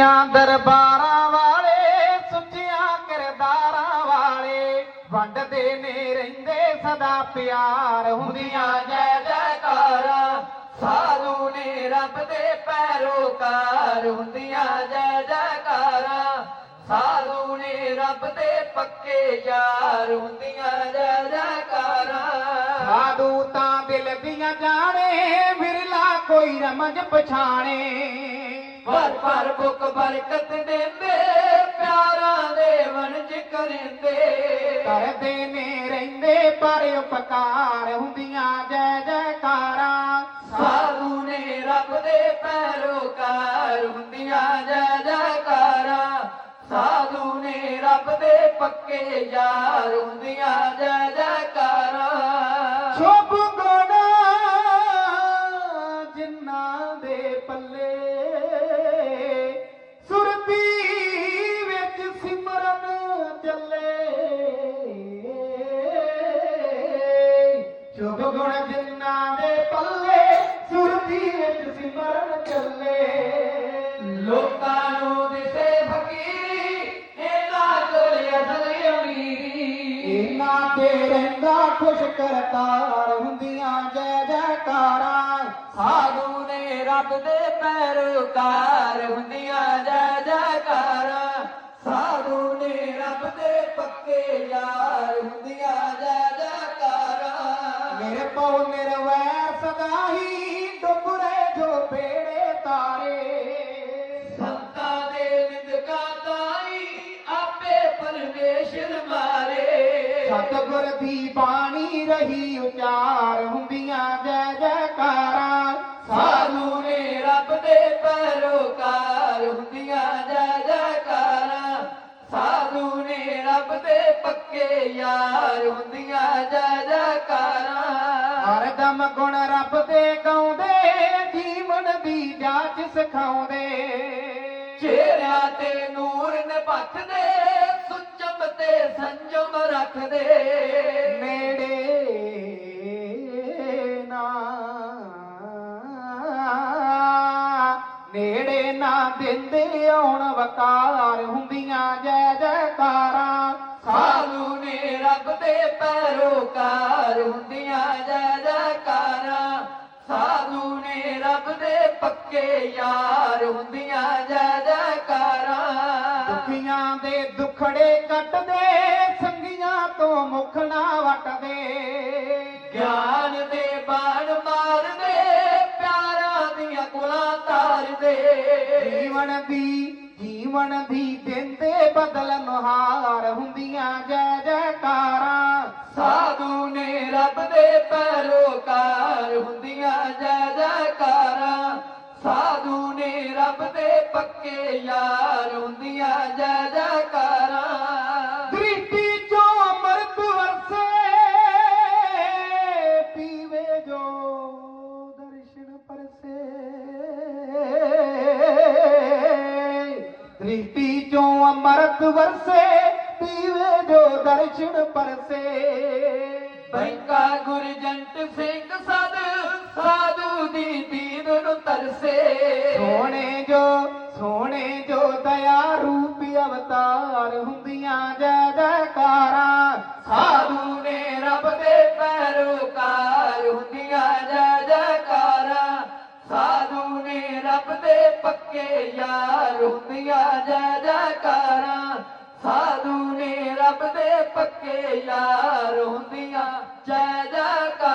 ਉੱਚਿਆਂ ਦਰਬਾਰਾਂ ਵਾਲੇ, ਸੁੱਚਿਆਂ ਕਿਰਦਾਰਾਂ ਵਾਲੇ। ਵੰਡਦੇ ਨੇ, ਰਹਿੰਦੇ ਸਦਾ ਪਿਆਰ ਹੁੰਦੀਆਂ। ਜੈ ਜੈਕਾਰਾਂ, ਸਾਧੂ ਨੇ ਰੱਬ ਦੇ ਪੈਰੋਕਾਰ ਹੁੰਦੀਆਂ। ਜੈ ਜੈਕਾਰਾਂ, ਸਾਧੂ ਨੇ ਰੱਬ ਦੇ ਪੱਕੇ ਯਾਰ ਹੁੰਦੀਆਂ। ਜੈ ਜੈਕਾਰਾਂ। ਸਾਧੂ ਤਾਂ ਦਿਲ ਦੀਆਂ ਜਾਣੇ, ਵਿਰਲਾ ਕੋਈ ਰਮਜ ਪਛਾਣੇ। ਪਰ ਪਰ ਬੁੱਕ ਬਰਕਤ ਦਿੰਦੇ ਪਿਆਰਾਂ ਦੇ ਵਣਜ ਕਰਿੰਦੇ। ਕਰਦੇ ਨੇ ਰਹਿੰਦੇ ਪਰ ਉਪਕਾਰ ਹੁੰਦੀਆਂ ਜੈ ਜੈਕਾਰਾਂ। ਸਾਧੂ ਨੇ ਰੱਬ ਦੇ ਪੈਰੋਕਾਰ ਹੁੰਦੀਆਂ ਜੈ ਜੈਕਾਰਾਂ। ਸਾਧੂ ਨੇ ਰੱਬ ਦੇ ਪੱਕੇ ਯਾਰ ਹੁੰਦੀਆਂ ਜੈ ਜੈਕਾਰਾਂ। ਗੁਣ ਜਿਨ੍ਹਾਂ ਦੇ ਪੱਲੇ ਸੁਰਤੀ ਵਿੱਚ ਸਿਮਰਨ ਚੱਲੇ। ਲੋਕਾਂ ਨੂੰ ਦਿਸੇ ਫਕੀਰੀ ਇਹਨਾਂ ਕੋਲ ਅਸਲ ਅਮੀਰੀ। ਇਹਨਾਂ ਤੇ ਰਹਿੰਦਾ ਖੁਸ਼ ਕਰਤਾਰ ਹੁੰਦੀਆਂ ਜੈ ਜੈਕਾਰਾਂ। ਸਾਧੂ ਨੇ ਰੱਬ ਦੇ ਪੈਰੋਕਾਰ ਹੁੰਦੀਆਂ ਜੈ ਜੈਕਾਰਾਂ ਸਤਿਗੁਰ ਦੀ ਬਾਣੀ ਰਹੀ ਉਚਾਰ ਹੁੰਦੀਆਂ ਜੈ ਜੈਕਾਰਾਂ। ਸਾਧੂ ਨੇ ਰੱਬ ਦੇ ਪੈਰੋਕਾਰ ਹੁੰਦੀਆਂ ਜੈ ਜੈਕਾਰਾਂ। ਸਾਧੂ ਨੇ ਰੱਬ ਦੇ ਪੱਕੇ ਯਾਰ ਹੁੰਦੀਆਂ ਜੈ ਜੈਕਾਰਾਂ। ਹਰਦਮ ਗੁਣ ਰੱਬ ਦੇ ਗਾਉਂਦੇ ਜੀਵਨ ਦੀ ਜਾਚ ਸਿਖਾਉਂਦੇ। ਚਿਹਰਿਆਂ ਤੇ ਨੂਰ ਤੇ ਸੰਜਮ ਰੱਖਦੇ ਨੇੜੇ ਨਾ। ਨੇੜੇ ਨਾ ਦਿੰਦੇ ਆਉਣ ਵਕਾਰ ਹੁੰਦੀਆਂ ਜੈ ਜੈਕਾਰਾਂ। ਸਾਲੂ ਨੇ ਰੱਬ ਦੇ ਪੈਰੋਕਾਰ ਹੁੰਦੀਆਂ ਜੈ ਜੈਕਾਰਾਂ। ਸਾਧੂ ਨੇ ਰੱਬ ਦੇ ਪੱਕੇ ਯਾਰ ਹੁੰਦੀਆਂ ਜੈ ਜੈਕਾਰਾਂ। ਦੁਖੀਆਂ ਦੇ ਦੁਖੜੇ ਕੱਟਦੇ ਸੰਗੀਆਂ ਤੋਂ ਮੁਖ ਨਾ ਵਟਦੇ। ਗਿਆਨ ਦੇ ਬਾਣ ਮਾਰਦੇ ਪਿਆਰਾਂ ਦੀਆਂ ਕੁਲਾਂ ਤਾਰਦੇ। ਜੀਵਨ ਦੀ ਜੀਵਨ ਦੀ ਦਿੰਦੇ ਬਦਲ ਨੁਹਾਰ ਹੁੰਦੀਆਂ ਜੈ ਜੈਕਾਰਾਂ ਸਾਧੂ ਨੇ ਰੱਬ ਦੇ ਪੈਰੋਕਾਰ ਹੁੰਦੀਆਂ ਜੈ ਜੈਕਾਰਾਂ ਸਾਧੂ ਨੇ ਰੱਬ ਦੇ ਪੱਕੇ ਯਾਰ ਹੁੰਦੀਆਂ ਜੈ ਜੈਕਾਰਾਂ ਦ੍ਰਿਸ਼ਟੀ ਚੋਂ ਅਮਰਤ ਵਰਸੇ ਪੀਵੇ ਜੋ ਦਰਸ਼ਨ ਪਰਸੇ। ਬੈਂਕਾ ਗੁਰਜੰਟ ਸਿੰਘ ਸਦ ਸਾਧੂ ਦੀ ਦੀਦ ਨੂੰ ਤਰਸੇ। ਸੋਹਣੇ ਜੋ ਸੋਹਣੇ ਜੋ ਦਇਆ ਰੂਪੀ ਅਵਤਾਰ ਹੁੰਦੀਆਂ ਦੇ ਪੱਕੇ ਯਾਰ ਹੁੰਦੀਆਂ ਜੈ ਜੈਕਾਰਾਂ ਸਾਧੂ ਨੇ ਰੱਬ ਦੇ ਪੱਕੇ ਯਾਰ ਹੁੰਦੀਆਂ ਜੈ ਜੈਕਾਰਾਂ